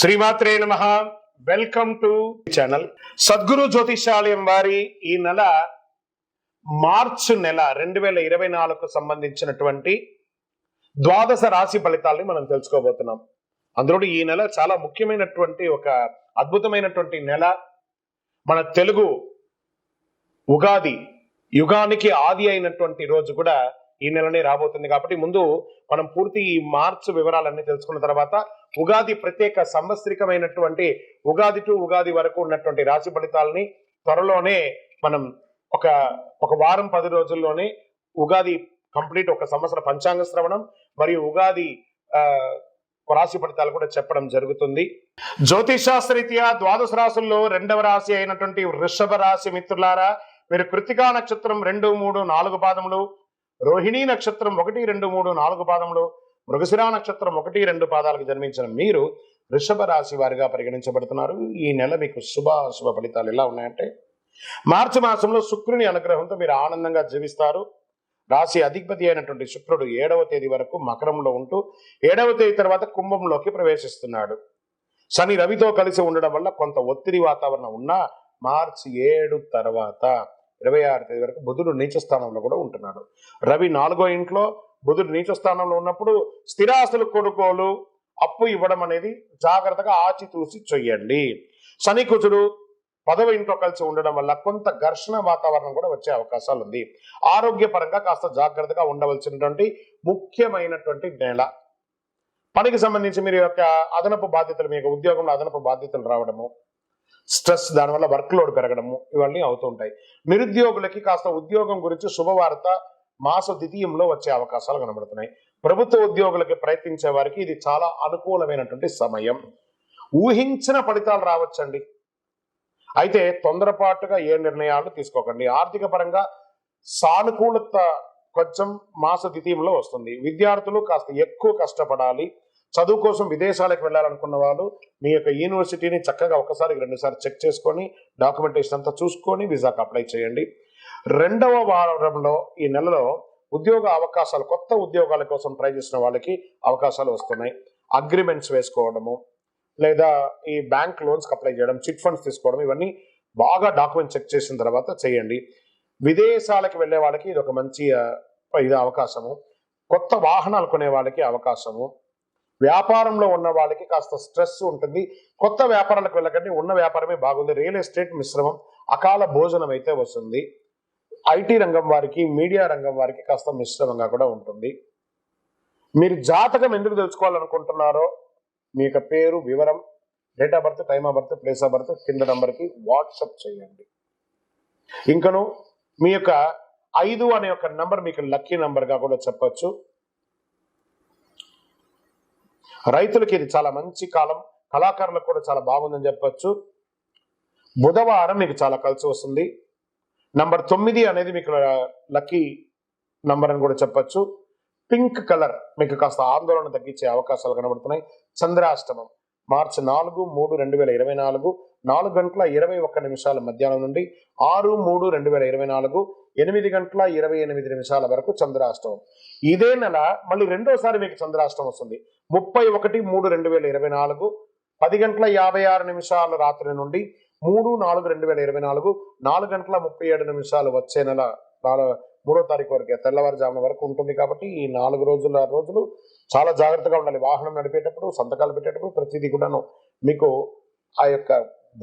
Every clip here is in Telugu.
శ్రీమాత్రే నమ. Welcome to channel Sadguru Jyotishalayam వారి ఈ నెల మార్చ్ నెల రెండు వేల ఇరవై నాలుగుకు సంబంధించినటువంటి ద్వాదశ రాశి ఫలితాలని మనం తెలుసుకోబోతున్నాం. అందులో ఈ నెల చాలా ముఖ్యమైనటువంటి ఒక అద్భుతమైనటువంటి నెల. మన తెలుగు ఉగాది యుగానికి ఆది అయినటువంటి రోజు కూడా ఈ నెలనే రాబోతుంది కాబట్టి ముందు మనం పూర్తి ఈ మార్చ్ వివరాలన్నీ తెలుసుకున్న తర్వాత ఉగాది ప్రత్యేక సంవత్సరికమైనటువంటి ఉగాది టు ఉగాది వరకు ఉన్నటువంటి రాశి ఫలితాలని త్వరలోనే మనం ఒక ఒక వారం పది రోజుల్లోనే ఉగాది కంప్లీట్ ఒక సంవత్సర పంచాంగ శ్రవణం మరియు ఉగాది ఆ రాశి ఫలితాలు కూడా చెప్పడం జరుగుతుంది. జ్యోతిష్ ద్వాదశ రాశుల్లో రెండవ రాశి అయినటువంటి వృషభ రాశి మిత్రులారా మీరు కృతికా నక్షత్రం రెండు మూడు నాలుగు పాదములు రోహిణీ నక్షత్రం ఒకటి రెండు మూడు నాలుగు పాదములు మృగశిరా నక్షత్రం ఒకటి రెండు పాదాలకు జన్మించిన మీరు వృషభ రాశి వారిగా పరిగణించబడుతున్నారు. ఈ నెల మీకు శుభ శుభ ఫలితాలు ఎలా ఉన్నాయంటే మార్చి మాసంలో శుక్రుని అనుగ్రహంతో మీరు ఆనందంగా జీవిస్తారు. రాశి అధిపతి అయినటువంటి శుక్రుడు ఏడవ తేదీ వరకు మకరంలో ఉంటూ ఏడవ తేదీ తర్వాత కుంభంలోకి ప్రవేశిస్తున్నాడు. శని రవితో కలిసి ఉండడం వల్ల కొంత ఒత్తిడి వాతావరణం ఉన్నా మార్చి ఏడు తర్వాత ఇరవై ఆరు తేదీ వరకు బుధుడు నీచ స్థానంలో కూడా ఉంటున్నాడు. రవి నాలుగో ఇంట్లో బుధుడు నీచ స్థానంలో ఉన్నప్పుడు స్థిరాస్తులు కొనుగోలు అప్పు ఇవ్వడం అనేది జాగ్రత్తగా ఆచితూసి చెయ్యండి. శని కుజుడు పదవ ఇంట్లో కలిసి ఉండడం వల్ల కొంత ఘర్షణ వాతావరణం కూడా వచ్చే అవకాశాలు ఉంది. ఆరోగ్యపరంగా కాస్త జాగ్రత్తగా ఉండవలసినటువంటి ముఖ్యమైనటువంటి నేల. పనికి సంబంధించి మీరు యొక్క అదనపు బాధ్యతలు మీకు ఉద్యోగంలో అదనపు బాధ్యతలు రావడము స్ట్రెస్ దానివల్ల వర్క్ లోడ్ పెరగడము ఇవన్నీ అవుతుంటాయి నిరుద్యోగులకి కాస్త ఉద్యోగం గురించి శుభవార్త మాస ద్వితీయంలో వచ్చే అవకాశాలు కనబడుతున్నాయి. ప్రభుత్వ ఉద్యోగులకి ప్రయత్నించే వారికి ఇది చాలా అనుకూలమైనటువంటి సమయం. ఊహించిన ఫలితాలు రావచ్చండి. అయితే తొందరపాటుగా ఏ నిర్ణయాలు తీసుకోకండి. ఆర్థిక పరంగా సానుకూలత కొంచెం మాస ద్వితీయంలో వస్తుంది. విద్యార్థులు కాస్త ఎక్కువ కష్టపడాలి. చదువు కోసం విదేశాలకు వెళ్ళాలనుకున్న వాళ్ళు మీ యొక్క యూనివర్సిటీని చక్కగా ఒకసారి రెండుసార్లు చెక్ చేసుకొని డాక్యుమెంటేషన్ అంతా చూసుకొని వీసాకు అప్లై చేయండి. రెండవ వారంలో ఈ నెలలో ఉద్యోగ అవకాశాలు కొత్త ఉద్యోగాల కోసం ట్రై చేసిన వాళ్ళకి అవకాశాలు వస్తున్నాయి. అగ్రిమెంట్స్ వేసుకోవడము లేదా ఈ బ్యాంక్ లోన్స్కి అప్లై చేయడం చిట్ ఫండ్స్ తీసుకోవడం ఇవన్నీ బాగా డాక్యుమెంట్ చెక్ చేసిన తర్వాత చేయండి. విదేశాలకు వెళ్ళే వాళ్ళకి ఇది ఒక మంచి ఇది అవకాశము. కొత్త వాహనాలు కొనే వాళ్ళకి అవకాశము. వ్యాపారంలో ఉన్న వాళ్ళకి కాస్త స్ట్రెస్ ఉంటుంది. కొత్త వ్యాపారాలకు వెళ్ళకండి. ఉన్న వ్యాపారమే బాగుంది. రియల్ ఎస్టేట్ మిశ్రమం. అకాల భోజనం అయితే వస్తుంది. ఐటీ రంగం వారికి మీడియా రంగం వారికి కాస్త మిశ్రమంగా కూడా ఉంటుంది. మీరు జాతకం ఎందుకు తెలుసుకోవాలనుకుంటున్నారో మీ యొక్క పేరు వివరం date of birth time of birth place of birth కింద నంబర్కి వాట్సప్ చేయండి. ఇంకను మీ యొక్క ఐదు అనే ఒక నంబర్ మీకు లక్కీ నంబర్గా కూడా చెప్పచ్చు. రైతులకి ఇది చాలా మంచి కాలం కళాకారులకు కూడా చాలా బాగుందని చెప్పచ్చు. బుధవారం మీకు చాలా కలిసి వస్తుంది. నంబర్ తొమ్మిది అనేది మీకు లక్కీ నంబర్ అని కూడా చెప్పొచ్చు. పింక్ కలర్ మీకు కాస్త ఆందోళన తగ్గించే అవకాశాలు కనబడుతున్నాయి. చంద్రాష్టమం మార్చి నాలుగు మూడు రెండు వేల ఇరవై నాలుగు నాలుగు గంటల ఇరవై ఒక్క నిమిషాల మధ్యాహ్నం నుండి ఆరు మూడు రెండు వేల ఇరవై నాలుగు ఎనిమిది గంటల ఇరవై ఎనిమిది నిమిషాల వరకు చంద్రాష్టమం. ఇదే నెల మళ్ళీ రెండోసారి మీకు చంద్రాష్టమం వస్తుంది. ముప్పై ఒకటి మూడు రెండు వేల ఇరవై నాలుగు పది గంటల యాభై ఆరు నిమిషాల రాత్రి నుండి మూడు నాలుగు రెండు వేల ఇరవై నాలుగు నాలుగు గంటల ముప్పై ఏడు నిమిషాలు వచ్చే నెల మూడో తారీఖు వరకు తెల్లవారుజామున వరకు ఉంటుంది కాబట్టి ఈ నాలుగు రోజుల రోజులు చాలా జాగ్రత్తగా ఉండాలి. వాహనం నడిపేటప్పుడు సంతకాలు పెట్టేటప్పుడు ప్రతిదీ కూడాను మీకు ఆ యొక్క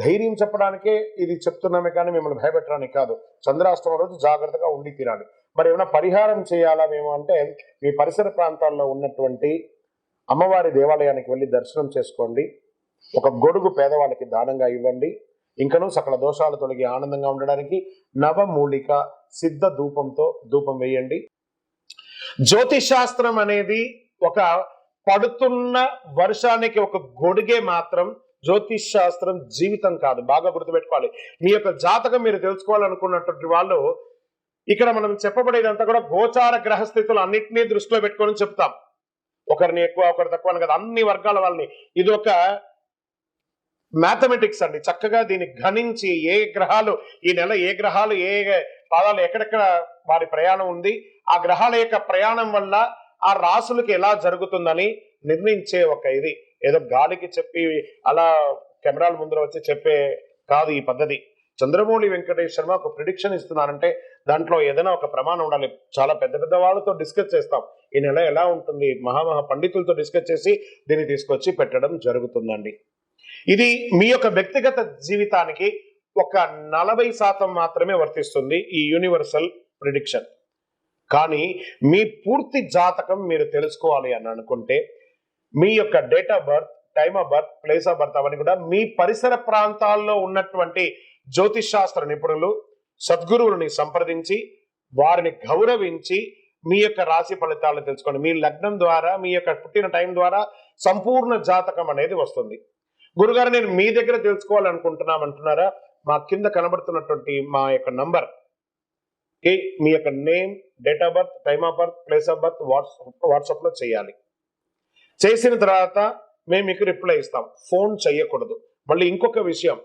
ధైర్యం చెప్పడానికే ఇది చెప్తున్నామే కానీ మిమ్మల్ని భయపెట్టడానికి కాదు. చంద్రాష్టమ రోజు జాగ్రత్తగా ఉండి తీరాలి. మరి ఏమైనా పరిహారం చేయాలా మేము అంటే మీ పరిసర ప్రాంతాల్లో ఉన్నటువంటి అమ్మవారి దేవాలయానికి వెళ్ళి దర్శనం చేసుకోండి. ఒక గొడుగు పేదవాళ్ళకి దానంగా ఇవ్వండి. ఇంకనూ సకల దోషాలు తొలగి ఆనందంగా ఉండడానికి నవమూలిక సిద్ధ ధూపంతో ధూపం వేయండి. జ్యోతిష్ శాస్త్రం అనేది ఒక పడుతున్న వర్షానికి ఒక గొడుగే మాత్రం జ్యోతిష్ శాస్త్రం జీవితం కాదు. బాగా గుర్తుపెట్టుకోవాలి. మీ యొక్క జాతకం మీరు తెలుసుకోవాలనుకున్నటువంటి వాళ్ళు ఇక్కడ మనం చెప్పబడేదంతా కూడా గోచార గ్రహస్థితులు అన్నింటినీ దృష్టిలో పెట్టుకొని చెప్తాం. ఒకరిని ఎక్కువ ఒకరు తక్కువ అని కదా. అన్ని వర్గాల వాళ్ళని. ఇది ఒక మ్యాథమెటిక్స్ అండి. చక్కగా దీన్ని గణించి ఏ గ్రహాలు ఈ నెల ఏ గ్రహాలు ఏ పాదాలు ఎక్కడెక్కడ వారి ప్రయాణం ఉంది ఆ గ్రహాల యొక్క ప్రయాణం వల్ల ఆ రాసులకు ఎలా జరుగుతుందని నిర్ణయించే ఒక ఇది. ఏదో గాలికి చెప్పి అలా కెమెరాల ముందర వచ్చి చెప్పే కాదు ఈ పద్ధతి. చంద్రమౌళి వెంకటేష్ శర్మ ఒక ప్రిడిక్షన్ ఇస్తున్నారంటే దాంట్లో ఏదైనా ఒక ప్రమాణం ఉండాలి. చాలా పెద్ద పెద్ద వాళ్ళతో డిస్కస్ చేస్తాం. ఈ నెల ఎలా ఉంటుంది? మహామహా పండితులతో డిస్కస్ చేసి దీన్ని తీసుకొచ్చి పెట్టడం జరుగుతుందండి. ఇది మీ యొక్క వ్యక్తిగత జీవితానికి ఒక నలభై శాతం మాత్రమే వర్తిస్తుంది ఈ యూనివర్సల్ ప్రిడిక్షన్ కానీ మీ పూర్తి జాతకం మీరు తెలుసుకోవాలి అని అనుకుంటే మీ యొక్క date of birth time of birth place of birth అవన్నీ కూడా మీ పరిసర ప్రాంతాల్లో ఉన్నటువంటి జ్యోతిష్ శాస్త్ర నిపుణులు సద్గురువులని సంప్రదించి వారిని గౌరవించి మీ యొక్క రాశి ఫలితాలను తెలుసుకోండి. మీ లగ్నం ద్వారా మీ యొక్క పుట్టిన టైం ద్వారా సంపూర్ణ జాతకం అనేది వస్తుంది. గురుగారు నేను మీ దగ్గర తెలుసుకోవాలనుకుంటున్నాం అంటున్నారా? మా కింద కనబడుతున్నటువంటి మా యొక్క నంబర్. కి మీ యొక్క name date of birth time of birth place of birth WhatsApp వాట్సాప్లో చేయాలి. చేసిన తర్వాత మేము మీకు రిప్లై ఇస్తాం. ఫోన్ చేయకూడదు. మళ్ళీ ఇంకొక విషయం.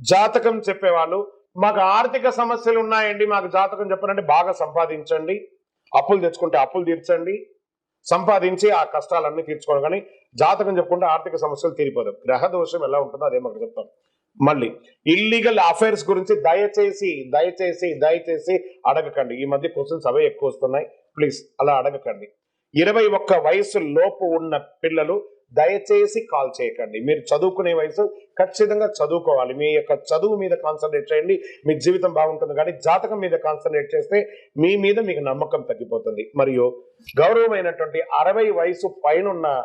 జాతకం చెప్పేవాళ్ళు మాకు ఆర్థిక సమస్యలు ఉన్నాయండి మాకు జాతకం చెప్పనంటే బాగా సంపాదించండి. అప్పులు తెచ్చుకుంటే అప్పులు తీర్చండి. సంపాదించి ఆ కష్టాలన్నీ తీర్చుకోవడం కానీ జాతకం చెప్పుకుంటే ఆర్థిక సమస్యలు తీరిపోదు. గ్రహ దోషం ఎలా ఉంటుందో అదే మాకు చెప్తాం. మళ్ళీ ఇల్లీగల్ అఫైర్స్ గురించి దయచేసి దయచేసి దయచేసి అడగకండి. ఈ మధ్య క్వశ్చన్స్ అవే ఎక్కువ వస్తున్నాయి. ప్లీజ్ అలా అడగకండి. ఇరవై ఒక్క వయసు లోపు ఉన్న పిల్లలు దయచేసి కాల్ చేయకండి. మీరు చదువుకునే వయసు ఖచ్చితంగా చదువుకోవాలి. మీ యొక్క చదువు మీద కాన్సన్ట్రేట్ చేయండి. మీ జీవితం బాగుంటుంది కానీ జాతకం మీద కాన్సన్ట్రేట్ చేస్తే మీ మీద మీకు నమ్మకం తగ్గిపోతుంది. మరియు గౌరవమైనటువంటి అరవై వయసు పైనున్న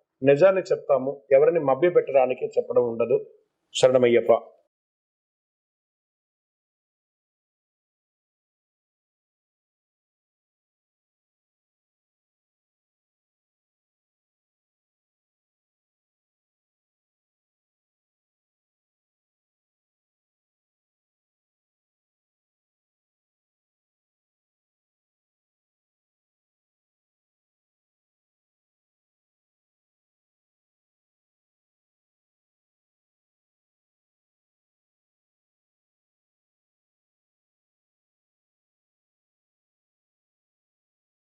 నిజాన్ని చెప్తాము ఎవరిని మభ్య పెట్టడానికి చెప్పడం ఉండదు. శరణమయ్యప్ప.